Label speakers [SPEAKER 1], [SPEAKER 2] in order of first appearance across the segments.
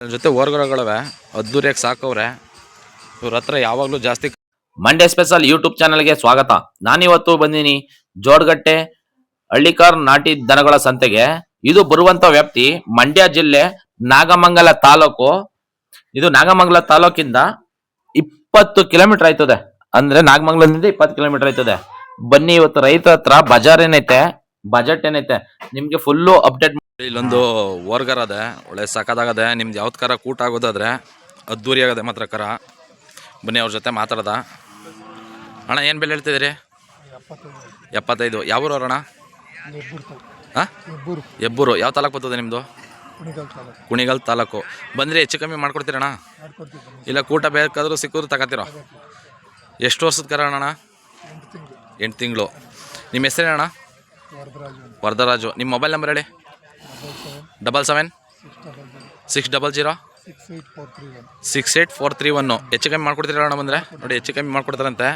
[SPEAKER 1] ಜೊತೆ ಓರ್ಗರಗಳವೆ ಅದ್ದೂರಿಯಾಗಿ ಸಾಕವ್ರೆ. ಇವ್ರ ಹತ್ರ ಯಾವಾಗಲೂ ಜಾಸ್ತಿ
[SPEAKER 2] ಮಂಡ್ಯ ಸ್ಪೆಷಲ್ ಯೂಟ್ಯೂಬ್ ಚಾನಲ್ಗೆ ಸ್ವಾಗತ. ನಾನಿವತ್ತು ಬಂದಿನಿ ಜೋಡ್ಗಟ್ಟೆ, ಹಳ್ಳಿಕಾರ್ ನಾಟಿ ದನಗಳ ಸಂತೆಗೆ. ಇದು ಬರುವಂತ ವ್ಯಾಪ್ತಿ ಮಂಡ್ಯ ಜಿಲ್ಲೆ ನಾಗಮಂಗಲ ತಾಲೂಕು. ಇದು ನಾಗಮಂಗಲ ತಾಲೂಕಿಂದ ಇಪ್ಪತ್ತು ಕಿಲೋಮೀಟರ್ ಆಯ್ತದೆ. ಅಂದ್ರೆ ನಾಗಮಂಗಲದಿಂದ ಇಪ್ಪತ್ತು ಕಿಲೋಮೀಟರ್ ಆಯ್ತದೆ. ಬನ್ನಿ ಇವತ್ತು ರೈತರ ಹತ್ರ ಬಜಾರ್ ಏನೈತೆ? ಬಜೆಟ್ ಏನೈತೆ? ನಿಮ್ಗೆ ಫುಲ್ಲು ಅಪ್ಡೇಟ್
[SPEAKER 1] ಇಲ್ಲೊಂದು ಓರ್ಗರ್ ಅದೇ, ಒಳ್ಳೆ ಸಾಕಾದಾಗದೆ ನಿಮ್ದು ಯಾವ್ದು ಕರ ಕೂಟ ಆಗೋದಾದ್ರೆ ಅದ್ದೂರಿ ಆಗದೆ ಮಾತ್ರ ಕರ. ಬನ್ನಿ ಅವ್ರ ಜೊತೆ ಮಾತಾಡ್ದ? ಅಣ್ಣ, ಏನು ಬೆಲೆ ಹೇಳ್ತಿದ್ದೀರಿ? ಎಪ್ಪತ್ತೈದು. ಯಾವ ಊರು ಅಣ್ಣ ಹಾಂ? ಎಬ್ಬೂರು. ಯಾವ ತಾಲೂಕು ಬರ್ತದೆ ನಿಮ್ಮದು
[SPEAKER 3] ಕುಣಿಗಲ್ ತಾಲೂಕು.
[SPEAKER 1] ಬಂದರೆ, ಹೆಚ್ಚು ಕಮ್ಮಿ ಮಾಡ್ಕೊಡ್ತೀರಣ್ಣ?
[SPEAKER 3] ಮಾಡ್ಕೊಡ್ತೀವಿ
[SPEAKER 1] ಇಲ್ಲ, ಕೂಟ ಬೇಕಾದರೂ ಸಿಕ್ಕಿದ್ರು ತಗೋತೀರೋ? ಎಷ್ಟು ವರ್ಷದ ಕರ ಅಣ್ಣ?
[SPEAKER 3] ಎಂಟು ತಿಂಗಳು.
[SPEAKER 1] ನಿಮ್ಮ ಹೆಸರೇನಣ್ಣ?
[SPEAKER 3] ವರದರಾಜು.
[SPEAKER 1] ನಿಮ್ಮ ಮೊಬೈಲ್ ನಂಬರ್ ಹೇಳಿ.
[SPEAKER 3] Double seven six double zero
[SPEAKER 1] six
[SPEAKER 3] eight four three
[SPEAKER 1] one ಹೆಚ್ಚು ಕಮ್ಮಿ ಮಾಡ್ಕೊಡ್ತೀರಾ ಅಣ್ಣ ಬಂದರೆ? ನೋಡಿ ಹೆಚ್ಚು ಕಮ್ಮಿ ಮಾಡ್ಕೊಡ್ತಾರಂತೆ.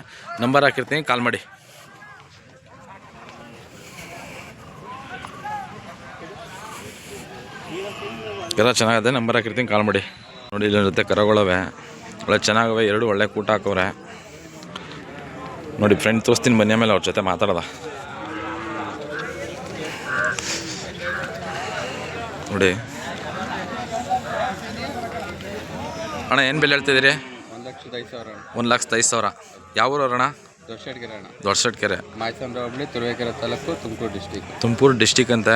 [SPEAKER 1] ನಂಬರ್ ಹಾಕಿರ್ತೀನಿ ಕಾಲ್ ಮಾಡಿ. ಎಲ್ಲ ಚೆನ್ನಾಗಿದೆ ನಂಬರ್ ಹಾಕಿರ್ತೀನಿ ಕಾಲ್ ಮಾಡಿ. ನೋಡಿ ಇಲ್ಲಿ ಜೊತೆ ಕರಗಳವೆ. ಒಳ್ಳೆ ಚೆನ್ನಾಗವೆ, ಎರಡು ಒಳ್ಳೆ ಕೂಟ ಹಾಕವ್ರೆ. ನೋಡಿ ಫ್ರೆಂಡ್ ತೋರಿಸ್ತೀನಿ, ಬನ್ನಿ ಆಮೇಲೆ ಅವ್ರ ಜೊತೆ ಮಾತಾಡ್ದ ನೋಡಿ. ಅಣ್ಣ ಏನು ಬೆಲೆ ಹೇಳ್ತಿದ್ದೀರಿ
[SPEAKER 4] ಒಂದು ಲಕ್ಷದ ಐದು ಸಾವಿರ
[SPEAKER 1] ಒಂದು ಲಕ್ಷದ ಐದು ಸಾವಿರ. ಯಾವ ಊರು ಅಣ್ಣ?
[SPEAKER 4] ಮಾಯಸಂದ್ರ ಹೋಬಳಿ ತುರುವೇಕೆರೆ ತಾಲೂಕು ತುಮಕೂರು ಡಿಸ್ಟಿಕ್.
[SPEAKER 1] ತುಮಕೂರು ಡಿಸ್ಟಿಕ್ ಅಂತ.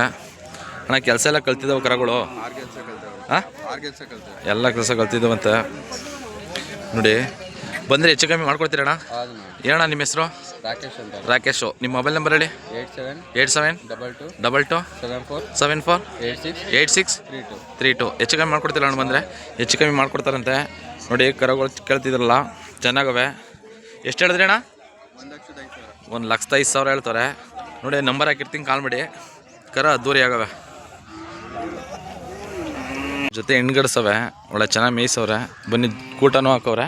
[SPEAKER 1] ಅಣ್ಣ ಕೆಲಸ ಎಲ್ಲ ಕಲ್ತಿದ್ದಾವೆ ಕರಗಳು? ಎಲ್ಲ ಕೆಲಸ ಕಲ್ತಿದ್ದಾವಂತೆ ನೋಡಿ ಬಂದರೆ ಹೆಚ್ಚು ಕಮ್ಮಿ ಮಾಡ್ಕೊಡ್ತೀರಣ್ಣ ಏನಣ್ಣ ನಿಮ್ಮ ಹೆಸರು?
[SPEAKER 4] ರಾಕೇಶ್ ಅಂತ.
[SPEAKER 1] ರಾಕೇಶು ನಿಮ್ಮ ಮೊಬೈಲ್ ನಂಬರ್ ಹೇಳಿ?
[SPEAKER 4] Eight seven
[SPEAKER 1] seven?
[SPEAKER 4] Double two
[SPEAKER 1] double two
[SPEAKER 4] seven four
[SPEAKER 1] seven four?
[SPEAKER 4] Eight six three two.
[SPEAKER 1] Three two. ಹೆಚ್ಚು ಕಮ್ಮಿ ಮಾಡ್ಕೊಡ್ತಿಲ್ಲ ಅಣ್ಣ ಬಂದರೆ? ಹೆಚ್ಚು ಕಮ್ಮಿ ಮಾಡ್ಕೊಡ್ತಾರಂತೆ. ನೋಡಿ ಕರಗಳು ಕೇಳ್ತಿದ್ರಲ್ಲ ಚೆನ್ನಾಗವೆ. ಎಷ್ಟು ಹೇಳಿದ್ರಿ ಅಣ್ಣ?
[SPEAKER 4] ಒಂದು ಲಕ್ಷದ ಐದು ಸಾವಿರ.
[SPEAKER 1] ಒಂದು ಲಕ್ಷದ ಐದು ಸಾವಿರ ಹೇಳ್ತಾರೆ. ನೋಡಿ ನಂಬರ್ ಹಾಕಿರ್ತೀನಿ ಕಾಲ್ ಮಾಡಿ. ಕರ ಅದ್ದೂರಿ ಆಗವೆ. ಜೊತೆ ಹೆಣ್ಗಡ್ಸವೆ. ಒಳ್ಳೆ ಚೆನ್ನಾಗಿ ಮೇಯ್ಸವ್ರೆ. ಬನ್ನಿ ಕೂಟನೂ ಹಾಕವ್ರೆ.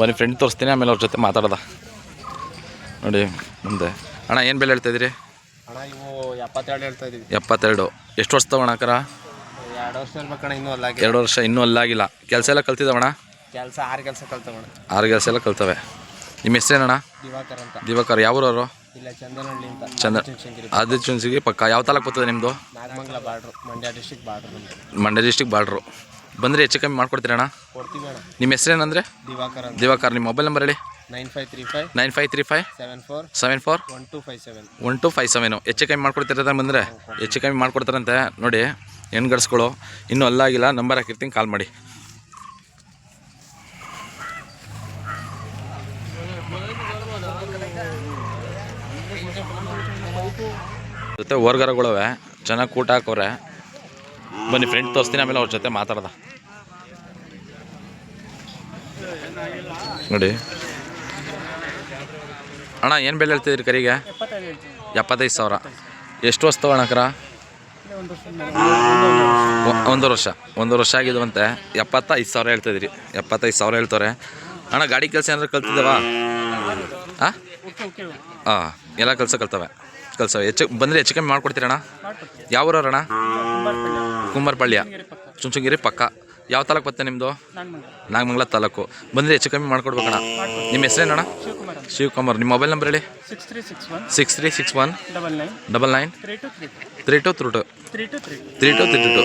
[SPEAKER 1] ಬನ್ನಿ ಫ್ರೆಂಡ್ ತೋರಿಸ್ತೀನಿ ಆಮೇಲೆ ಅವ್ರ ಜೊತೆ ಮಾತಾಡ್ದ. ನೋಡಿ ಮುಂದೆ. ಅಣ್ಣ ಏನು ಬೆಲೆ ಹೇಳ್ತಾಯಿದ್ದೀರಿ
[SPEAKER 4] ಅಣ್ಣ ಇವು ಎಪ್ಪತ್ತೆರಡು ಹೇಳ್ತಾ
[SPEAKER 1] ಎಪ್ಪತ್ತೆರಡು. ಎಷ್ಟು ವರ್ಷ ಕರ?
[SPEAKER 4] ಎರಡು ವರ್ಷ ಇರ್ಬೇಕಣ್ಣ ಇನ್ನೂ ಅಲ್ಲ
[SPEAKER 1] ಎರಡು ವರ್ಷ ಇನ್ನೂ ಅಲ್ಲಾಗಿಲ್ಲ. ಕೆಲಸ ಎಲ್ಲ ಕಲ್ತಿದ್ದಾವಣ್ಣ
[SPEAKER 4] ಕೆಲಸ ಆರು ಕೆಲಸ ಕಲ್ತವಣ್ಣ
[SPEAKER 1] ಆರು ಕೆಲಸ ಎಲ್ಲ ಕಲ್ತವೆ. ನಿಮ್ಮ ಹೆಸರೇನಣ್ಣ?
[SPEAKER 4] ದಿವಾಕರ್ ಅಂತ.
[SPEAKER 1] ದಿವಾಕರ್ ಯಾವ್ರವರು
[SPEAKER 4] ಇಲ್ಲ ಚಂದನಹಳ್ಳಿ ಅಂತ.
[SPEAKER 1] ಚಂದ
[SPEAKER 4] ಚುಂಚನಗಿರಿ
[SPEAKER 1] ಚುನ್ಸಿಗೆ ಪಕ್ಕ. ಯಾವ ತಾಲೂಕು ಬರ್ತದೆ ನಿಮ್ಮದು
[SPEAKER 4] Nagamangala border Mandya district border
[SPEAKER 1] Mandya district border. ಬಂದರೆ ಹೆಚ್ಚು ಕಮ್ಮಿ ಮಾಡ್ಕೊಡ್ತೀರಣ್ಣ
[SPEAKER 4] ಕೊಡ್ತೀವಿ ಅಣ್ಣ.
[SPEAKER 1] ನಿಮ್ಮ ಹೆಸರೇನಂದರೆ?
[SPEAKER 4] ದಿವಾಕರ್ ಅಂತ.
[SPEAKER 1] ದಿವಾಕರ್ ನಿಮ್ಮ ಮೊಬೈಲ್ ನಂಬರ್ ಹೇಳಿ.
[SPEAKER 4] Nine five three five.
[SPEAKER 1] Nine five three five.
[SPEAKER 4] Seven four.
[SPEAKER 1] Seven four.
[SPEAKER 4] One two five seven.
[SPEAKER 1] One two five seven. ಹೆಚ್ಚು ಕಮ್ಮಿ ಮಾಡ್ಕೊಡ್ತಿರೋದ ಬಂದರೆ? ಹೆಚ್ಚು ಕಮ್ಮಿ ಮಾಡ್ಕೊಡ್ತಾರಂತೆ. ನೋಡಿ ಹೆಣ್ಗಡ್ಸ್ಗಳು ಇನ್ನೂ ಅಲ್ಲಾಗಿಲ್ಲ ನಂಬರ್ ಹಾಕಿರ್ತೀನಿ ಕಾಲ್ ಮಾಡಿ. ಜೊತೆ ಹೊರ್ಗರಗಳವೆ. ಚೆನ್ನಾಗಿ ಕೂಟ ಹಾಕವ್ರೆ. ಬನ್ನಿ ಫ್ರೆಂಡ್ ತೋರಿಸ್ತೀನಿ, ಆಮೇಲೆ ಅವ್ರ ಜೊತೆ ಮಾತಾಡ್ದ. ನೋಡಿ. ಅಣ್ಣ, ಏನು ಬೆಲೆ ಹೇಳ್ತಿದ್ರಿ ಕರಿಗೆ? ಎಪ್ಪತ್ತೈದು ಸಾವಿರ. ಎಷ್ಟು ವರ್ಷ ವರ್ಷ ಒಂದು ವರ್ಷ. ಒಂದು ವರ್ಷ ಆಗಿದ್ವಂತೆ. ಎಪ್ಪತ್ತೈದು ಸಾವಿರ ಹೇಳ್ತಿದ್ರಿ ಎಪ್ಪತ್ತೈದು ಸಾವಿರ ಹೇಳ್ತಾರೆ ಅಣ್ಣ, ಗಾಡಿ ಕೆಲಸ ಏನಾದ್ರು ಕಲ್ತಿದ್ದಾವ? ಹಾಂ ಹಾಂ ಎಲ್ಲ ಕೆಲಸ ಕಲ್ತವೆ. ಕಲ್ಸವೆ ಹೆಚ್ಚು ಬಂದರೆ ಹೆಚ್ಚು ಕಮ್ಮಿ ಮಾಡ್ಕೊಡ್ತೀರಣ್ಣ ಯಾವ ಕುಂಬಾರಪಳ್ಳಿಯ. ಚುಂಚುಗಿರಿ ಪಕ್ಕ. ಯಾವ ತಾಲೂಕು ಬರ್ತೇನೆ ನಿಮ್ಮದು ನಾಗಮಂಗಲ. ತಾಲೂಕು. ಬಂದರೆ ಹೆಚ್ಚು ಕಮ್ಮಿ ಮಾಡ್ಕೊಡ್ಬೇಕಣ್ಣ ನಿಮ್ಮ ಹೆಸರೇನಣ್ಣ ಶಿವಕುಮಾರ್ ನಿಮ್ಮ ಮೊಬೈಲ್ ನಂಬರ್ ಹೇಳಿ?
[SPEAKER 5] Six three six one
[SPEAKER 1] six three six
[SPEAKER 5] double nine three two three
[SPEAKER 1] three two three two
[SPEAKER 5] three two three
[SPEAKER 1] three two two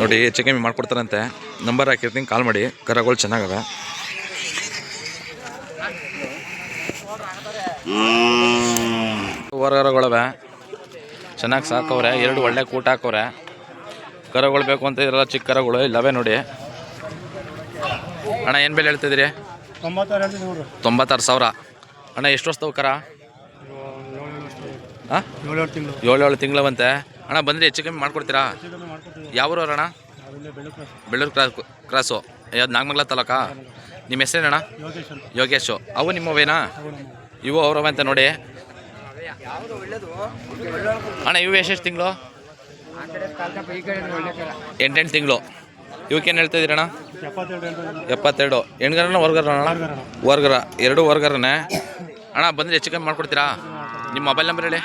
[SPEAKER 1] ನೋಡಿ ಹೆಚ್ಚು ಕಮ್ಮಿ ಮಾಡಿಕೊಡ್ತಾರಂತೆ. ನಂಬರ್ ಹಾಕಿರ್ತೀನಿ ಕಾಲ್ ಮಾಡಿ. ಕರಗಳು ಚೆನ್ನಾಗವೆ. ಹೊರಗರಗಳವೆ ಚೆನ್ನಾಗಿ ಸಾಕವ್ರೆ ಎರಡು ಒಳ್ಳೆ ಕೂಟ ಹಾಕವ್ರೆ. ಕರಗಳು ಬೇಕು ಅಂತ ಇದ್ರಲ್ಲ ಚಿಕ್ಕ ಕರಗಳು ಇಲ್ಲವೇ ನೋಡಿ. ಅಣ್ಣ ಏನು ಬೆಲೆ ಹೇಳ್ತಿದ್ದೀರಿ?
[SPEAKER 3] ತೊಂಬತ್ತಾರು
[SPEAKER 1] ಸಾವಿರ. ಅಣ್ಣ ಎಷ್ಟು ವರ್ಷದವು ಕರ? ಹಾಂ
[SPEAKER 3] ಏಳು ಏಳು ತಿಂಗಳು
[SPEAKER 1] ಬಂತೆ ಅಣ್ಣ ಬಂದರೆ ಹೆಚ್ಚು ಕಮ್ಮಿ ಮಾಡ್ಕೊಡ್ತೀರಾ? ಯಾವ ಅಣ್ಣ? ಬೆಳ್ಳೂರು ಕ್ರಾಸ್. ಕ್ರಾಸು. ಯಾವ್ದು ನಾಗಮಂಗ್ಲ ತಾಲೂಕಾ? ನಿಮ್ಮ ಹೆಸರೇನಣ್ಣ?
[SPEAKER 3] ಯೋಗೇಶ್
[SPEAKER 1] ಅವು ನಿಮ್ಮವೇನಾ? ಇವು ಅವ್ರವಂತೆ ಅಂತ ನೋಡಿ. ಅಣ್ಣ ಇವು ಎಷ್ಟೆಷ್ಟು ತಿಂಗಳು? ಎಂಟೆಂಟು ತಿಂಗಳು. ಇವಕ್ಕೇನು ಹೇಳ್ತಾ ಇದ್ದೀರಣ್ಣ
[SPEAKER 3] ಎಪ್ಪತ್ತೆರಡು.
[SPEAKER 1] ಹೆಣ್ಗರನ ಹೊರ್ಗರ ಅಣ್ಣ? ಹೊರ್ಗರ. ಎರಡು ಹೊರ್ಗರನೇ. ಅಣ್ಣ ಬಂದರೆ ಹೆಚ್ಚು ಕಮ್ಮಿ ಮಾಡ್ಕೊಡ್ತೀರಾ? ನಿಮ್ಮ ಮೊಬೈಲ್ ನಂಬರ್ ಹೇಳಿ.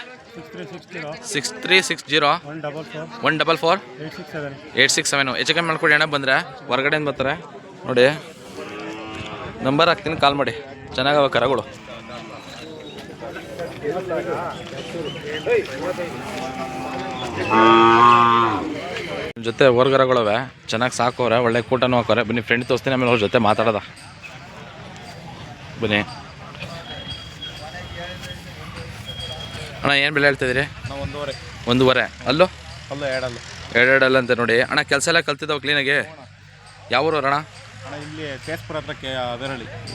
[SPEAKER 3] Six three six zero. One double four. Eight six seven.
[SPEAKER 1] ಹೆಚ್ಚು ಕಮ್ಮಿ ಮಾಡ್ಕೊಡಿ ಅಣ್ಣ ಬಂದರೆ. ಹೊರಗಡೆಯಿಂದ ಬರ್ತಾರೆ. ನೋಡಿ. ನಂಬರ್ ಹಾಕ್ತೀನಿ ಕಾಲ್ ಮಾಡಿ. ಚೆನ್ನಾಗವ ಕರಗಳು. ಜೊತೆ ಹೊರ್ಗರಗಳವೆ ಚೆನ್ನಾಗಿ ಸಾಕೋರೆ ಒಳ್ಳೆ ಕೂಟನೂ ಹಾಕೋರೆ. ಬನ್ನಿ ಫ್ರೆಂಡ್ ತೋರಿಸ್ತೀನಿ ಆಮೇಲೆ ಅವ್ರ ಜೊತೆ ಮಾತಾಡೋದ? ಬನ್ನಿ. ಅಣ್ಣ ಏನು ಬೆಲೆ ಹೇಳ್ತಿದ್ದೀರಿ
[SPEAKER 4] ಒಂದೂವರೆ.
[SPEAKER 1] ಒಂದೂವರೆ. ಅಲ್ಲೋ?
[SPEAKER 4] ಅಲ್ಲೋ ಎರಡಲ್ಲ.
[SPEAKER 1] ಎರಡೆರಡಲ್ಲ ಅಂತ ನೋಡಿ. ಅಣ್ಣ ಕೆಲಸ ಎಲ್ಲ ಕಲ್ತಿದ್ದಾವೆ ಕ್ಲೀನಾಗಿ ಯಾವ ಊರು ಅಣ್ಣ?
[SPEAKER 4] ಇಲ್ಲಿ ಕೇಸ್ಪುರ ಹತ್ರ ಕೆ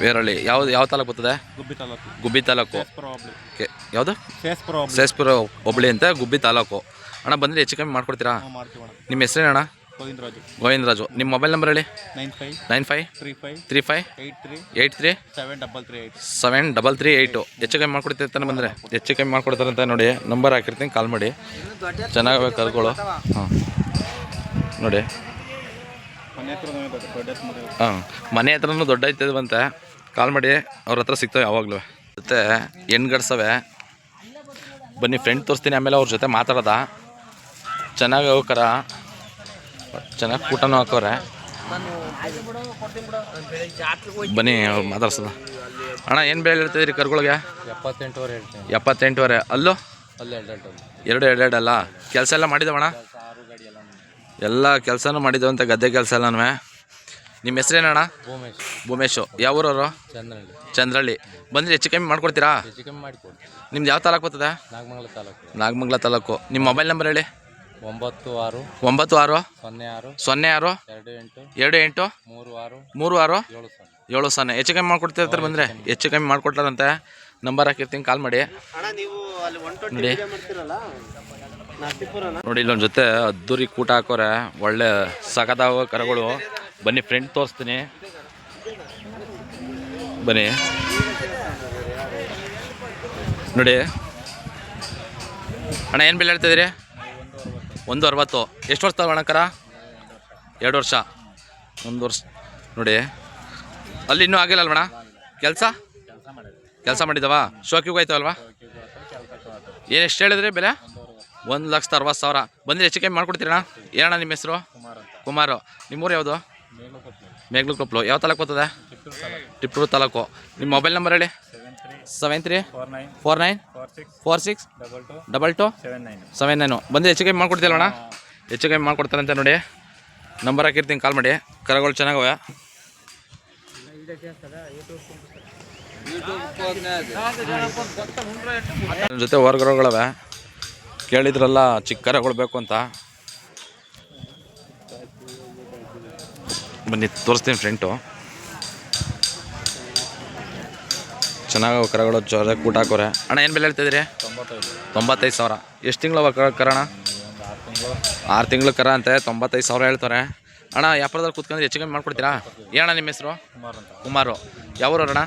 [SPEAKER 1] ವೇರಳ್ಳಿ ಯಾವ್ದು ಯಾವ ತಾಲೂಕು ಬರ್ತದೆ?
[SPEAKER 4] ಗುಬ್ಬಿ ತಾಲೂಕು.
[SPEAKER 1] ಗುಬ್ಬಿ ತಾಲೂಕು.
[SPEAKER 4] ಹೋಬ್ಳಿ.
[SPEAKER 1] ಕೆ ಯಾವುದು?
[SPEAKER 4] ಹೋಬ್ಳಿ.
[SPEAKER 1] ಸೇಸ್ಪುರ ಅಂತ ಗುಬ್ಬಿ ತಾಲೂಕು. ಅಣ್ಣ ಬಂದರೆ ಹೆಚ್ಚು ಕಮ್ಮಿ ಮಾಡ್ಕೊಡ್ತೀರಾ?
[SPEAKER 4] ನಾವು ಮಾಡ್ತೀವಿ ಅಣ್ಣ.
[SPEAKER 1] ನಿಮ್ಮ ಹೆಸರೇನಣ್ಣ
[SPEAKER 4] ಗೋವಿಂದರಾಜು.
[SPEAKER 1] ಗೋವಿಂದರಾಜು. ನಿಮ್ಮ ಮೊಬೈಲ್ ನಂಬರ್ ಹೇಳಿ?
[SPEAKER 4] Nine five.
[SPEAKER 1] Nine five.
[SPEAKER 4] Three five.
[SPEAKER 1] Three five.
[SPEAKER 4] Eight three.
[SPEAKER 1] Eight three.
[SPEAKER 4] Seven double three eight
[SPEAKER 1] seven double three eight ಹೆಚ್ಚು ಕಮ್ಮಿ ಮಾಡ್ಕೊಡ್ತೀವಿ ತಾನೆ ಬಂದರೆ? ಹೆಚ್ಚು ಕಮ್ಮಿ ಮಾಡ್ಕೊಡ್ತಾರೆ ಅಂತ ನೋಡಿ ನಂಬರ್ ಹಾಕಿರ್ತೀನಿ ಕಾಲ್ ಮಾಡಿ. ಚೆನ್ನಾಗಿ ಕರ್ಕೊಳ್ಳೋ. ಹಾಂ. ನೋಡಿ. ಹಾಂ ಮನೆ ಹತ್ರನೂ ದೊಡ್ಡ ಐತದ ಬಂತೆ. ಕಾಲ್ ಮಾಡಿ ಅವ್ರ ಹತ್ರ ಸಿಗ್ತವೆ ಯಾವಾಗಲೂ. ಜೊತೆ ಹೆಣ್ಗಡ್ಸವೆ ಬನ್ನಿ ಫ್ರೆಂಡ್ ತೋರಿಸ್ತೀನಿ ಆಮೇಲೆ ಅವ್ರ ಜೊತೆ ಮಾತಾಡೋದ. ಚೆನ್ನಾಗಿ ಹೋಗ್ಕರ. ಚೆನ್ನಾಗಿ ಊಟನೂ ಹಾಕೋರೆ ಬನ್ನಿ ಅವ್ರು ಮಾತಾಡ್ಸೋದ. ಅಣ್ಣ ಏನು ಬೆಳೆ ಹೇಳ್ತಿದ್ದೀರಿ ಕರ್ಗಳಿಗೆ?
[SPEAKER 4] ಎಪ್ಪತ್ತೆಂಟುವರೆ
[SPEAKER 1] ಎಪ್ಪತ್ತೆಂಟುವರೆ. ಅಲ್ಲೂ?
[SPEAKER 4] ಅಲ್ಲೇ ಎರಡು ಎರಡು
[SPEAKER 1] ಅಲ್ಲ ಕೆಲಸ ಎಲ್ಲ ಮಾಡಿದವಣ್ಣ?
[SPEAKER 4] ಎಲ್ಲ
[SPEAKER 1] ಕೆಲಸನೂ ಮಾಡಿದವಂತೆ ಗದ್ದೆ ಕೆಲಸ ಎಲ್ಲನೂ ನಿಮ್ಮ ಹೆಸ್ರೇನಣ್ಣ?
[SPEAKER 4] ಭೂಮೇಶ್.
[SPEAKER 1] ಭೂಮೇಶು. ಯಾವ ಊರವರು?
[SPEAKER 4] ಚಂದ್ರಳ್ಳಿ.
[SPEAKER 1] ಚಂದ್ರಳ್ಳಿ. ಬಂದರೆ ಹೆಚ್ಚು ಕಮ್ಮಿ ಮಾಡ್ಕೊಡ್ತೀರಾ?
[SPEAKER 4] ಹೆಚ್ಚು ಕಮ್ಮಿ ಮಾಡಿಕೊಡಿ
[SPEAKER 1] ನಿಮ್ದು ಯಾವ ತಾಲೂಕು ಬರ್ತದೆ?
[SPEAKER 4] ನಾಗಮಂಗಲ ತಾಲೂಕು.
[SPEAKER 1] ನಾಗಮಂಗಲ ತಾಲೂಕು. ನಿಮ್ಮ ಮೊಬೈಲ್ ನಂಬರ್ ಹೇಳಿ.
[SPEAKER 4] ಒಂಬತ್ತು ಆರು.
[SPEAKER 1] ಒಂಬತ್ತು ಆರು.
[SPEAKER 4] ಸೊನ್ನೆ ಆರು.
[SPEAKER 1] ಸೊನ್ನೆ ಆರು.
[SPEAKER 4] ಎರಡು ಎಂಟು.
[SPEAKER 1] ಎರಡು ಎಂಟು.
[SPEAKER 4] ಮೂರು ಆರು.
[SPEAKER 1] ಮೂರು ಆರು.
[SPEAKER 4] ಏಳು ಸೊನ್ನೆ.
[SPEAKER 1] ಏಳು ಸೊನ್ನೆ. ಹೆಚ್ಚು ಕಮ್ಮಿ ಮಾಡ್ಕೊಡ್ತಿರ್ತಾರೆ ಬಂದರೆ? ಹೆಚ್ಚು ಕಮ್ಮಿ ಮಾಡಿಕೊಡ್ತಾರಂತೆ ನಂಬರ್ ಹಾಕಿರ್ತೀನಿ ಕಾಲ್ ಮಾಡಿ. ನೋಡಿ. ನೋಡಿ, ಇಲ್ಲೊಂದು ಜೊತೆ ಅದ್ದೂರಿ ಕೂಟ ಹಾಕೋರೆ. ಒಳ್ಳೆ ಸಗದಾವ ಕರಗಳು. ಬನ್ನಿ ಫ್ರೆಂಡ್ ತೋರಿಸ್ತೀನಿ. ಬನ್ನಿ. ನೋಡಿ. ಅಣ್ಣ, ಏನು ಬೆಲೆ ಹೇಳ್ತಿದ್ದೀರಿ ಒಂದು ಅರವತ್ತು. ಎಷ್ಟು ವರ್ಷ ಅಣ್ಣ ಕರ? ಎರಡು ವರ್ಷ. ಒಂದು ವರ್ಷ. ನೋಡಿ. ಅಲ್ಲಿ ಇನ್ನೂ ಆಗಿಲ್ಲ ಅಲ್ವಣ್ಣ? ಕೆಲಸ? ಕೆಲಸ ಮಾಡಿದವಾ ಶೋಕಿಗೂ ಆಯ್ತವಲ್ವಾ ಏನು, ಎಷ್ಟು ಹೇಳಿದ್ರಿ ಬೆಲೆ? ಒಂದು ಲಕ್ಷದ ಅರವತ್ತು ಸಾವಿರ. ಬಂದರೆ ಹೆಚ್ಚು ಕಮ್ಮಿ ಮಾಡ್ಕೊಡ್ತೀರಣ್ಣ ಏನಣ್ಣ ನಿಮ್ಮ ಹೆಸರು? ಕುಮಾರು ನಿಮ್ಮೂರು ಯಾವುದು? ಮೇಗ್ಲು ಕೊಪ್ಪಲು ಯಾವ ತಾಲೂಕು ಬರ್ತದೆ? ಟಿಪ್ಪೂರು ತಾಲೂಕು. ನಿಮ್ಮ ಮೊಬೈಲ್ ನಂಬರ್ ಹೇಳಿ. Seven three four nine four six double two seven nine. ಬಂದು ಹೆಚ್ಚು ಕಮ್ಮಿ ಮಾಡ್ಕೊಡ್ತೀರಣ್ಣ ಹೆಚ್ಚು ಕಮ್ಮಿ ಅಂತ ನೋಡಿ. ನಂಬರ್ ಹಾಕಿರ್ತೀನಿ ಕಾಲ್ ಮಾಡಿ. ಕರಗಳು ಚೆನ್ನಾಗವೆ ಜೊತೆ ಹೊರಗರಗಳವೆ ಕೇಳಿದ್ರಲ್ಲ ಚಿಕ್ಕ ಕರಗಳು ಬೇಕು ಅಂತ. ಬನ್ನಿ, ತೋರಿಸ್ತೀನಿ ಫ್ರೆಂಟು ಚೆನ್ನಾಗಿ ಕರಗಳು ಜೊತೆ ಕೂಟ ಹಾಕೋರೆ. ಅಣ್ಣ, ಏನು ಬೆಲೆ ಹೇಳ್ತಿದ್ರಿ
[SPEAKER 4] ತೊಂಬತ್ತೈದು
[SPEAKER 1] ಸಾವಿರ. ಎಷ್ಟು ತಿಂಗಳು ಕರ ಕರಣ ಆರು ತಿಂಗಳು ಕರ ಅಂತೆ, ತೊಂಬತ್ತೈದು ಸಾವಿರ ಹೇಳ್ತಾರೆ. ಅಣ್ಣ ವ್ಯಾಪಾರದಲ್ಲಿ ಕೂತ್ಕೊಂಡ್ರೆ ಹೆಚ್ಚು ಕಮ್ಮಿ ಮಾಡ್ಕೊಡ್ತೀರಾ? ಏನಣ್ಣ ನಿಮ್ಮ ಹೆಸರು?
[SPEAKER 4] ಕುಮಾರ್. ಅಂತ
[SPEAKER 1] ಕುಮಾರು ಯಾವ ಅಣ್ಣ?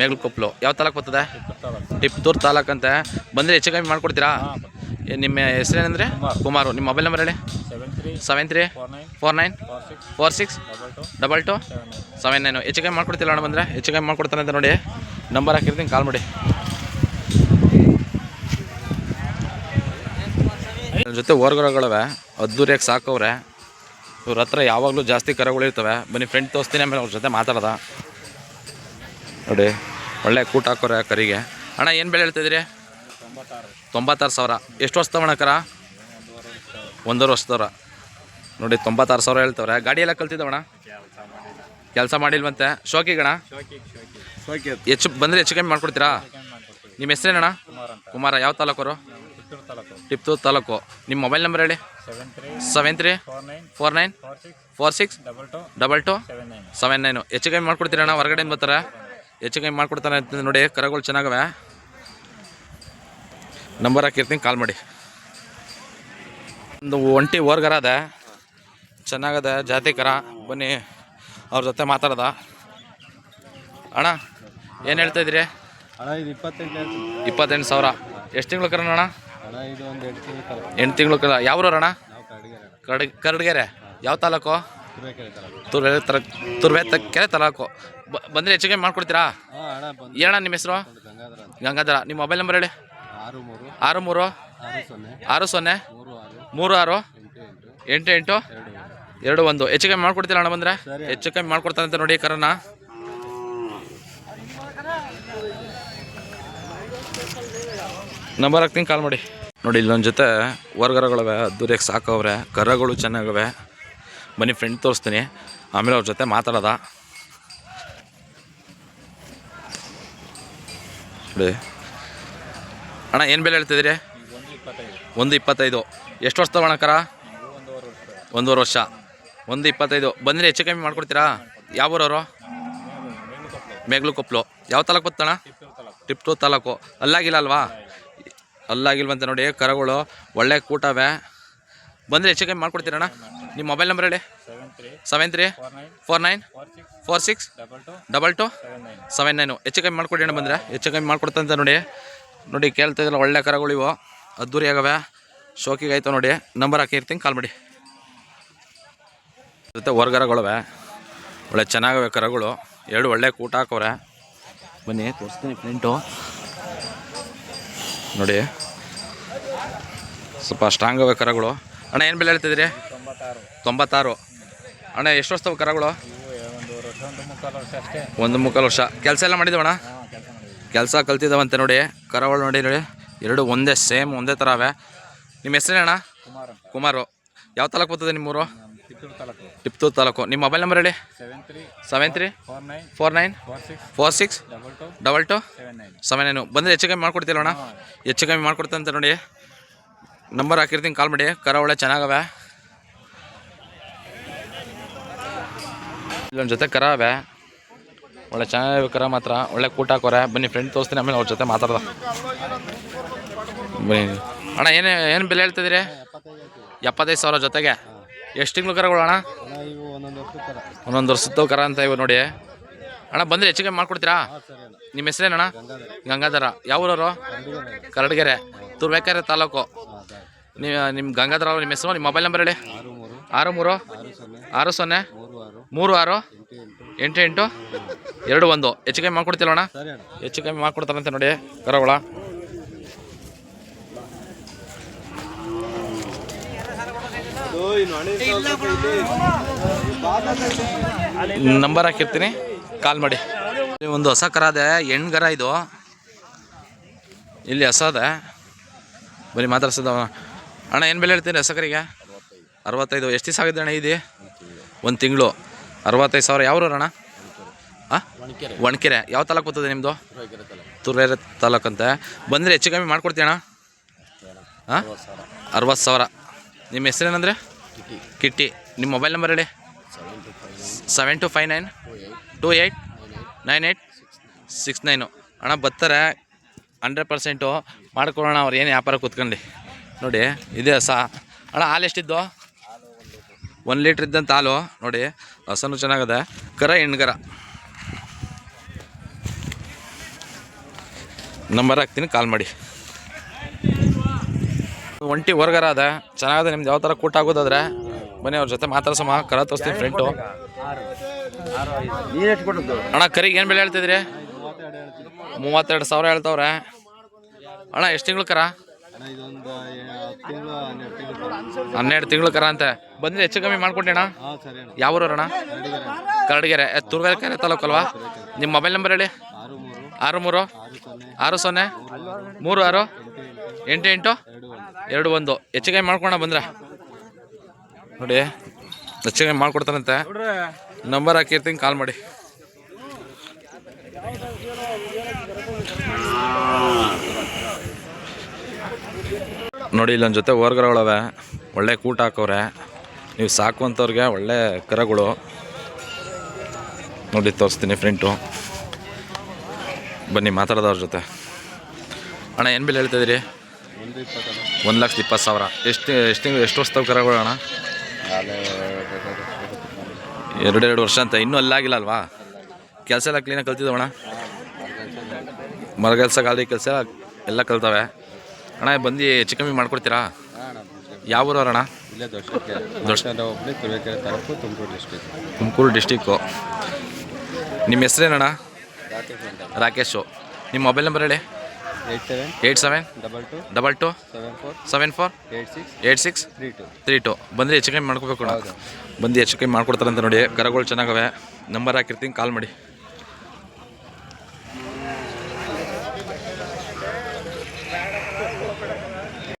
[SPEAKER 1] ಮೇಗ್ಲಕೊಪ್ಪಲು ಯಾವ ತಾಲೂಕು ಬರ್ತದೆ?
[SPEAKER 4] ಟಿಪ್
[SPEAKER 1] ಟಿಪ್ತೂರು ತಾಲೂಕು ಅಂತೆ ಬಂದರೆ ಹೆಚ್ಚು ಕಮ್ಮಿ ಮಾಡ್ಕೊಡ್ತೀರಾ? ನಿಮ್ಮ ನಿಮ್ಮ ಏನಂದರೆ ಕುಮಾರು. ನಿಮ್ಮ ಮೊಬೈಲ್ ನಂಬರ್ ಹೇಳಿ.
[SPEAKER 4] Seven three four nine
[SPEAKER 1] four
[SPEAKER 4] six double two seven nine.
[SPEAKER 1] ಹೆಚ್ಚು ಕಮ್ಮಿ ಮಾಡ್ಕೊಡ್ತಿಲ್ಲ ಅಣ್ಣ ಬಂದರೆ? ಹೆಚ್ಚು ಕಮ್ಮಿ ಮಾಡ್ಕೊಡ್ತಾನೆ ಅಂತ ನೋಡಿ. ನಂಬರ್ ಹಾಕಿರ್ತೀನಿ, ಕಾಲ್ ಮಾಡಿ. ಜೊತೆ ಓರ್ಗರಗಳವೆ ಅದ್ದೂರಿಯಾಗಿ ಸಾಕವ್ರೆ. ಇವ್ರ ಹತ್ರ ಯಾವಾಗಲೂ ಜಾಸ್ತಿ ಕರಗಳು ಇರ್ತವೆ. ಬನ್ನಿ ಫ್ರೆಂಡ್ ತೋರಿಸ್ತೀನಿ ಆಮೇಲೆ ಅವ್ರ ಜೊತೆ ಮಾತಾಡೋದ? ನೋಡಿ ಒಳ್ಳೆ ಕೂಟ ಹಾಕೋರೆ ಕರಿಗೆ. ಅಣ್ಣ ಏನು ಬೆಲೆ ಹೇಳ್ತಿದ್ದೀರಿ
[SPEAKER 4] ತೊಂಬತ್ತಾರು
[SPEAKER 1] ಸಾವಿರ. ಎಷ್ಟು ವರ್ಷ ತಗೋಣ ಕರ? ಒಂದೂವರೆ ವರ್ಷದವ್ರ ನೋಡಿ ತೊಂಬತ್ತಾರು ಸಾವಿರ ಹೇಳ್ತವ್ರೆ. ಗಾಡಿ ಎಲ್ಲ ಕಲ್ತಿದ್ದವಣ ಕೆಲಸ ಮಾಡಿಲ್ವಂತೆ. ಶೋಕಿಗಣ
[SPEAKER 4] ಶೋಕಿ ಶೋಕಿ
[SPEAKER 1] ಹೆಚ್ಚು ಬಂದರೆ ಹೆಚ್ಚು ಕಮ್ಮಿ ಮಾಡ್ಕೊಡ್ತೀರಾ? ನಿಮ್ಮ ಹೆಸರೇನಣ್ಣ
[SPEAKER 4] ಕುಮಾರ್
[SPEAKER 1] ಯಾವ ತಾಲೂಕರು
[SPEAKER 4] ಕಿತ್ತೂರು ತಾಲೂಕು.
[SPEAKER 1] ಟಿಪ್ತೂರು ತಾಲೂಕು. ನಿಮ್ಮ ಮೊಬೈಲ್ ನಂಬರ್ ಹೇಳಿ?
[SPEAKER 4] Seven three four nine
[SPEAKER 1] four
[SPEAKER 4] six double two
[SPEAKER 1] double two
[SPEAKER 4] seven nine
[SPEAKER 1] ಹೆಚ್ಚು ಕಮ್ಮಿ ಮಾಡ್ಕೊಡ್ತೀರಣ್ಣ ಹೊರಗಡೆಯಿಂದ ಬರ್ತಾರೆ? ಹೆಚ್ಚು ಕಮ್ಮಿ ಮಾಡ್ಕೊಡ್ತಾನೆ ಅಂತ ನೋಡಿ ಕರಗಳು ಚೆನ್ನಾಗವೆ. ನಂಬರ್ ಹಾಕಿರ್ತೀನಿ ಕಾಲ್ ಮಾಡಿ. ಒಂದು ಒಂಟಿ ಓರ್ಗರ ಅದ. ಚೆನ್ನಾಗದೆ ಜಾತಿ ಕರ. ಬನ್ನಿ ಅವ್ರ ಜೊತೆ ಮಾತಾಡ್ದ. ಅಣ್ಣ ಏನು ಹೇಳ್ತಾ ಇದ್ದೀರಿ?
[SPEAKER 4] ಅಣ್ಣ ಇದು ಇಪ್ಪತ್ತೆಂಟು
[SPEAKER 1] ಇಪ್ಪತ್ತೆಂಟು ಸಾವಿರ. ಎಷ್ಟು ತಿಂಗಳು ಕರೋಣ ಅಣ್ಣ? ಎಂಟು ತಿಂಗಳು ಕಲ ಯಾವ ಊರವ್ರು ಅಣ್ಣ?
[SPEAKER 4] ನಾವು
[SPEAKER 1] ಕರಡ್ ಕರಡ್ಗೆರೆ? ಯಾವ ತಾಲೂಕು? ತುರ್ಬೆ ತರ ತುರ್ವೆ ಕೆರೆ ತಾಲೂಕು. ಬಂದರೆ ಹೆಚ್ಚು ಕಮ್ಮಿ ಮಾಡ್ಕೊಡ್ತೀರಾ? ಏನಣ್ಣ ನಿಮ್ಮ ಹೆಸರು?
[SPEAKER 4] ಗಂಗಾಧರ
[SPEAKER 1] ಗಂಗಾಧರ. ನಿಮ್ಮ ಮೊಬೈಲ್ ನಂಬರ್ ಹೇಳಿ.
[SPEAKER 4] ಆರು ಮೂರು.
[SPEAKER 1] ಆರು
[SPEAKER 4] ಸೊನ್ನೆ. ಮೂರು ಆರು. ಎಂಟು ಎಂಟು. ಎರಡು
[SPEAKER 1] ಎರಡು ಒಂದು. ಹೆಚ್ಚು ಕಮ್ಮಿ ಮಾಡ್ಕೊಡ್ತೀರಾ ಅಣ್ಣ ಬಂದರೆ? ಹೆಚ್ಚು ಕಮ್ಮಿ ಮಾಡ್ಕೊಡ್ತಾರಂತೆ ನೋಡಿ ಕರನ ನಂಬರ್ ಹಾಕ್ತೀನಿ ಕಾಲ್ ಮಾಡಿ. ನೋಡಿ ಇಲ್ಲೊಂದು ಜೊತೆ ವರ್ಗರಗಳವೆ ಅದ್ದೂರಿಯಾಗಿ ಸಾಕವ್ರೆ ಕರಗಳು ಚೆನ್ನಾಗವೆ. ಬನ್ನಿ ಫ್ರೆಂಡ್ ತೋರಿಸ್ತೀನಿ. ಆಮೇಲೆ ಅವ್ರ ಜೊತೆ ಮಾತಾಡೋದ. ನೋಡಿ. ಅಣ್ಣ ಏನು ಬೆಲೆ ಹೇಳ್ತಿದ್ದೀರಿ? ಒಂದು ಇಪ್ಪತ್ತೈದು. ಎಷ್ಟು ವರ್ಷ ತಗೋಣ ಕರ ಒಂದೂವರೆ ವರ್ಷ. ಒಂದು ಇಪ್ಪತ್ತೈದು. ಬಂದರೆ ಹೆಚ್ಚು ಕಮ್ಮಿ ಮಾಡ್ಕೊಡ್ತೀರಾ? ಯಾವ ಊರವರು? ಮೇಗ್ಲು ಕೊಪ್ಪಲು ಯಾವ ತಾಲೂಕು ಬತ್ತಣ್ಣ? ಟಿಪ್ಟು ತಾಲೂಕು. ಅಲ್ಲಾಗಿಲ್ಲ ಅಲ್ವಾ? ಅಲ್ಲಾಗಿಲ್ವಂತ ನೋಡಿ, ಕರಗಳು ಒಳ್ಳೆ ಕೂಟವೆ. ಬಂದರೆ ಹೆಚ್ಚು ಕಮ್ಮಿ ಮಾಡ್ಕೊಡ್ತೀರಣ್ಣ? ನಿಮ್ಮ ಮೊಬೈಲ್ ನಂಬರ್ ಹೇಳಿ. Seven three, four nine, four six, double two, seven nine. ಹೆಚ್ಚು ಕಮ್ಮಿ ಮಾಡ್ಕೊಡಿ ಅಣ್ಣ ಬಂದರೆ. ಹೆಚ್ಚು ಕಮ್ಮಿ ಮಾಡ್ಕೊಡ್ತಂತ ನೋಡಿ. ನೋಡಿ, ಕೇಳ್ತಾ ಇದ್ದಿಲ್ಲ ಒಳ್ಳೆ ಕರಗಳು ಇವು. ಅದ್ದೂರಿ ಆಗವೆ. ಶೋಕಿಗೆ ಆಯ್ತು ನೋಡಿ. ನಂಬರ್ ಹಾಕಿರ್ತೀನಿ ಕಾಲ್ ಮಾಡಿ. ಜೊತೆ ಹೊರ್ಗರಗಳವೆ. ಒಳ್ಳೆ ಚೆನ್ನಾಗವೆ ಕರಗಳು. ಎರಡು ಒಳ್ಳೆ ಕೂಟ ಹಾಕೋರೆ ಬನ್ನಿ, ತೋರಿಸ್ತೀನಿ ಪ್ರಿಂಟು ನೋಡಿ. ಸ್ವಲ್ಪ ಸ್ಟ್ರಾಂಗ್ ಅವೆ ಕರಗಳು. ಅಣ್ಣ, ಏನು ಬೆಲೆ ಹೇಳ್ತಿದ್ದೀರಿ? ತೊಂಬತ್ತಾರು. ಅಣ್ಣ, ಎಷ್ಟು ವರ್ಷದವು ಕರಗಳು? ಒಂದು ಮುಕ್ಕಾಲು ವರ್ಷ ಕೆಲಸ ಎಲ್ಲ ಮಾಡಿದವಣ್ಣ? ಕೆಲಸ ಕಲ್ತಿದ್ದಾವಂತೆ ನೋಡಿ. ಕರಗಳು ನೋಡಿ ನೋಡಿ. ಎರಡು ಒಂದೇ ಸೇಮ್ ಒಂದೇ ಥರ ಅವೆ. ನಿಮ್ಮ ಹೆಸರೇನಣ್ಣ? ಕುಮಾರು. ಯಾವ ತಾಲೂಕು ಬರ್ತದೆ ನಿಮ್ಮೂರು?
[SPEAKER 4] ಕಿತ್ತೂರು ತಾಲೂಕು.
[SPEAKER 1] ನಿಮ್ಮ ಮೊಬೈಲ್ ನಂಬರ್ ಹೇಳಿ?
[SPEAKER 4] Seven three
[SPEAKER 1] seven three
[SPEAKER 4] four nine
[SPEAKER 1] four nine
[SPEAKER 4] four six double two
[SPEAKER 1] double two
[SPEAKER 4] seven nine.
[SPEAKER 1] ಬಂದರೆ ಹೆಚ್ಚು ಕಮ್ಮಿ ಮಾಡ್ಕೊಡ್ತೀರಣ್ಣ ಹೆಚ್ಚು ಕಮ್ಮಿ ಮಾಡ್ಕೊಡ್ತಂತೆ ನೋಡಿ. ನಂಬರ್ ಹಾಕಿರ್ತೀನಿ ಕಾಲ್ ಮಾಡಿ. ಕರ ಒಳ್ಳೆ ಚೆನ್ನಾಗವೆ. ಇಲ್ಲೊಂದು ಜೊತೆ ಕರ ಅವೆ. ಒಳ್ಳೆ ಚೆನ್ನಾಗಿ ಕರ ಮಾತ್ರ. ಒಳ್ಳೆ ಕೂಟ ಹಾಕೋರೆ. ಬನ್ನಿ ಫ್ರೆಂಡ್ ತೋರಿಸ್ತೀನಿ ಆಮೇಲೆ ಅವ್ರ ಜೊತೆ ಮಾತಾಡ್ದ. ಬನ್ನಿ. ಅಣ್ಣ ಏನು ಏನು ಬೆಲೆ ಹೇಳ್ತಿದ್ದೀರಿ ಎಪ್ಪತ್ತೈದು ಸಾವಿರ ಜೊತೆಗೆ? ಎಷ್ಟು ತಿಂಗಳು ಕರಗಳು ಅಣ್ಣ?
[SPEAKER 4] ಅಣ್ಣ ಇವು ಒಂದೊಂದು
[SPEAKER 1] ವರ್ಷದ್ದು ಕರ ಅಂತ ಇವ ನೋಡಿ. ಅಣ್ಣ, ಬಂದರೆ ಹೆಚ್ಚು ಕಮ್ಮಿ ಮಾಡ್ಕೊಡ್ತೀರಾ? ನಿಮ್ಮ ಹೆಸರೇನಣ್ಣ?
[SPEAKER 4] ಗಂಗಾಧರ.
[SPEAKER 1] ಯಾವ ಊರವರು? ಕರಡ್ಗೆರೆ. ತುರ್ಬೇಕಾರೆ ತಾಲೂಕು. ನೀವು ನಿಮ್ಮ ಗಂಗಾಧರ ನಿಮ್ಮ ಹೆಸರು, ನಿಮ್ಮ ಮೊಬೈಲ್ ನಂಬರ್ ಹೇಳಿ.
[SPEAKER 4] ಆರು ಮೂರು.
[SPEAKER 1] ಆರು
[SPEAKER 4] ಸೊನ್ನೆ. ಮೂರು ಆರು. ಎಂಟು ಎಂಟು.
[SPEAKER 1] ಎರಡು ಒಂದು. ಹೆಚ್ಚು ಕಮ್ಮಿ ಮಾಡ್ಕೊಡ್ತಿಲ್ಲಣ್ಣ
[SPEAKER 4] ಸರಿ ಅಣ್ಣ?
[SPEAKER 1] ಹೆಚ್ಚು ಕಮ್ಮಿ ಮಾಡ್ಕೊಡ್ತಾರಂತೆ ನೋಡಿ ಕರಗಳ. ನಂಬರ್ ಹಾಕಿರ್ತೀನಿ. ಕಾಲ್ ಮಾಡಿ. ಇಲ್ಲಿ ಒಂದು ಹೊಸ ಕರ ಅದೆ ಹೆಣ್ಗರ ಇದು. ಇಲ್ಲಿ ಹೊಸ ಅದೇ. ಬರೀ ಮಾತಾಡ್ಸದ ಅಣ್ಣ ಏನು ಬೆಲೆ ಹೇಳ್ತೀನಿ ಹೊಸ ಕರಿಗೆ? ಅರವತ್ತೈದು. ಎಷ್ಟು ದಿವಸ ಆಗಿದೆ ಅಣ್ಣ ಇದು? ಒಂದು ತಿಂಗಳು. ಅರವತ್ತೈದು ಸಾವಿರ. ಯಾವ ಅಣ್ಣ? ಹಾಂ ಒಣಕೆರೆ. ಯಾವ ತಾಲೂಕು ಬರ್ತದೆ ನಿಮ್ಮದು ತುರ್ವೇರೆ ತಾಲೂಕು ಅಂತ. ಬಂದರೆ ಹೆಚ್ಚು ಕಮ್ಮಿ ಮಾಡ್ಕೊಡ್ತೀಯ ಅಣ್ಣ ಹಾಂ ಅರವತ್ತು ಸಾವಿರ. ನಿಮ್ಮ ಹೆಸರೇನಂದ್ರೆ? ಕಿಟ್ಟಿ. ನಿಮ್ಮ ಮೊಬೈಲ್ ನಂಬರ್ ಹೇಳಿ? Seven two five nine. Two eight. Nine eight. Six nine. ಅಣ್ಣ, ಬರ್ತಾರೆ. ಹಂಡ್ರೆಡ್ ಪರ್ಸೆಂಟು ಮಾಡ್ಕೊಳ್ಳೋಣ ಅವ್ರು. ಏನು ವ್ಯಾಪಾರ ಕೂತ್ಕೊಂಡು. ನೋಡಿ, ಇದೆ ಸಹ ಅಣ್ಣ, ಹಾಲು ಎಷ್ಟಿದ್ದು? ಒಂದು ಲೀಟ್ರ್ ಇದ್ದಂಥ ಹಾಲು. ನೋಡಿ, ಹಸನು ಚೆನ್ನಾಗಿದೆ. ಕರ, ಹೆಣ್ಗರ. ನಂಬರ್ ಹಾಕ್ತೀನಿ, ಕಾಲ್ ಮಾಡಿ. ಒಂಟಿ ಹೊರ್ಗರ ಅದ ಚೆನ್ನಾಗದೆ ನಿಮ್ದು ಯಾವ ಥರ ಕೂಟ ಆಗೋದಾದ್ರೆ ಬನ್ನಿ ಅವ್ರ ಜೊತೆ ಮಾತಾಡ್ಸಮ್ಮ ಕರ ತೋರಿಸ್ತೀನಿ ಫ್ರೆಂಟು ಅಣ್ಣ ಕರಿಗೆ ಏನು ಬೆಲೆ ಹೇಳ್ತಿದ್ರಿ?
[SPEAKER 4] ಮೂವತ್ತೆರಡು
[SPEAKER 1] ಸಾವಿರ ಹೇಳ್ತವ್ರೆ. ಅಣ್ಣ ಎಷ್ಟು ತಿಂಗಳು ಕರ?
[SPEAKER 4] ಹನ್ನೆರಡು ತಿಂಗಳು
[SPEAKER 1] ಕರ ಅಂತೆ. ಬಂದ್ರೆ ಹೆಚ್ಚು ಕಮ್ಮಿ ಮಾಡ್ಕೊಡಿ ಅಣ್ಣ. ಯಾವ ಅಣ್ಣ ಕರಡಿಗೆರೆ ತುರ್ವೇಕೆರೆ ತಾಲೂಕಲ್ವಾ? ನಿಮ್ಮ ಮೊಬೈಲ್ ನಂಬರ್ ಹೇಳಿ.
[SPEAKER 4] ಆರು ಮೂರು.
[SPEAKER 1] ಆರು
[SPEAKER 4] ಸೊನ್ನೆ.
[SPEAKER 1] ಮೂರು ಆರು. ಎಂಟು ಎಂಟು.
[SPEAKER 4] ಎರಡು ಒಂದು.
[SPEAKER 1] ಹೆಚ್ಚಿಗೆ ಮಾಡ್ಕೊಣ ಬಂದ್ರೆ. ನೋಡಿ, ಹೆಚ್ಚಿಗೆ ಮಾಡ್ಕೊಡ್ತಾರಂತೆ. ನಂಬರ್ ಹಾಕಿರ್ತೀನಿ ಕಾಲ್ ಮಾಡಿ. ನೋಡಿ, ಇಲ್ಲೊಂದು ಜೊತೆ ಓರ್ಗರಗಳವೆ ಒಳ್ಳೆ ಕೂಟ ಹಾಕೋರೆ ನೀವು ಸಾಕುವಂಥವ್ರಿಗೆ ಒಳ್ಳೆ ಕರಗಳು. ನೋಡಿ, ತೋರಿಸ್ತೀನಿ ಫ್ರೆಂಟು. ಬನ್ನಿ, ಮಾತಾಡೋದವ್ರ ಜೊತೆ. ಅಣ್ಣ, ಏನು ಬೆಲೆ ಹೇಳ್ತಿದ್ದೀರಿ
[SPEAKER 4] ಒಂದು
[SPEAKER 1] ಲಕ್ಷದ ಇಪ್ಪತ್ತು ಸಾವಿರ. ಎಷ್ಟು ಎಷ್ಟು ತಿಂಗಳು, ಎಷ್ಟು ವರ್ಷ ಕರಗಳು ಅಣ್ಣ ಎರಡು ಎರಡು ವರ್ಷ ಅಂತ. ಇನ್ನೂ ಅಲ್ಲಾಗಿಲ್ಲ ಅಲ್ವಾ? ಕೆಲಸ ಎಲ್ಲ ಕ್ಲೀನಾಗಿ ಕಲ್ತಿದ್ದವಣ ಕೆಲಸ ಗಾಳಿ ಕೆಲಸ ಎಲ್ಲ ಕಲ್ತವೆ. ಅಣ್ಣ, ಬಂದು ಹೆಚ್ಚು ಕಮ್ಮಿ ಮಾಡ್ಕೊಡ್ತೀರಾ? ಯಾವ ಊರು ಅಣ್ಣ?
[SPEAKER 4] ತುಮಕೂರು
[SPEAKER 1] ಡಿಸ್ಟಿಕ್ಕು. ನಿಮ್ಮ ಹೆಸ್ರೇನಣ್ಣ
[SPEAKER 4] ರಾಕೇಶು.
[SPEAKER 1] ನಿಮ್ಮ ಮೊಬೈಲ್ ನಂಬರ್ ಹೇಳಿ.
[SPEAKER 4] Eight seven double two
[SPEAKER 1] double two
[SPEAKER 4] seven four
[SPEAKER 1] seven four
[SPEAKER 4] eight six
[SPEAKER 1] eight six
[SPEAKER 4] three two
[SPEAKER 1] three two ಬಂದರೆ ಹೆಚ್ಚು ಕಮ್ಮಿ ಮಾಡ್ಕೋಬೇಕು ಬಂದು ಹೆಚ್ಚು ಕಮ್ಮಿ ಮಾಡ್ಕೊಡ್ತಾರಂತ ನೋಡಿ. ಕರಗಳು ಚೆನ್ನಾಗವೆ. ನಂಬರ್ ಹಾಕಿರ್ತೀನಿ ಕಾಲ್ ಮಾಡಿ.